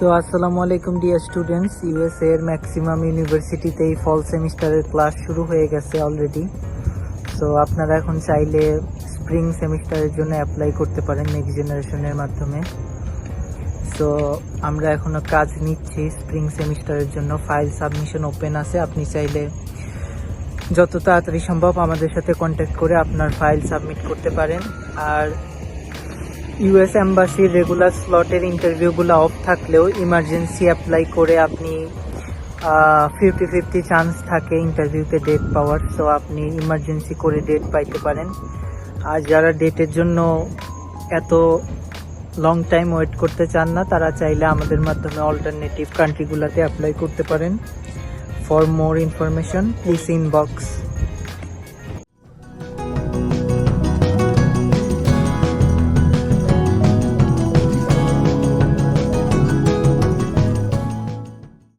So আসসালামু আলাইকুম dear students USA এর ম্যাক্সিমাম ইউনিভার্সিটিতেই ফল সেমিস্টারের ক্লাস শুরু হয়ে গেছে অলরেডি সো আপনারা এখন চাইলে স্প্রিং সেমিস্টারের জন্য অ্যাপ্লাই করতে পারেন নেক্সট জেনারেশনের মাধ্যমে. সো আমরা এখনও কাজ নিচ্ছি স্প্রিং সেমিস্টারের জন্য। ফাইল সাবমিশন ওপেন আছে। আপনি চাইলে যত তাড়াতাড়ি সম্ভব আমাদের সাথে কন্ট্যাক্ট করে আপনার ফাইল সাবমিট করতে পারেন। আর ইউএস এম্বাসির রেগুলার স্লটের ইন্টারভিউগুলো অফ থাকলেও ইমার্জেন্সি অ্যাপ্লাই করে আপনি ফিফটি ফিফটি চান্স থাকে ইন্টারভিউতে ডেট পাওয়ার। সো আপনি ইমার্জেন্সি করে ডেট পাইতে পারেন। আর যারা ডেটের জন্য এত লং টাইম ওয়েট করতে চান না, তারা চাইলে আমাদের মাধ্যমে অল্টারনেটিভ কান্ট্রিগুলোতে অ্যাপ্লাই করতে পারেন। For more information please inbox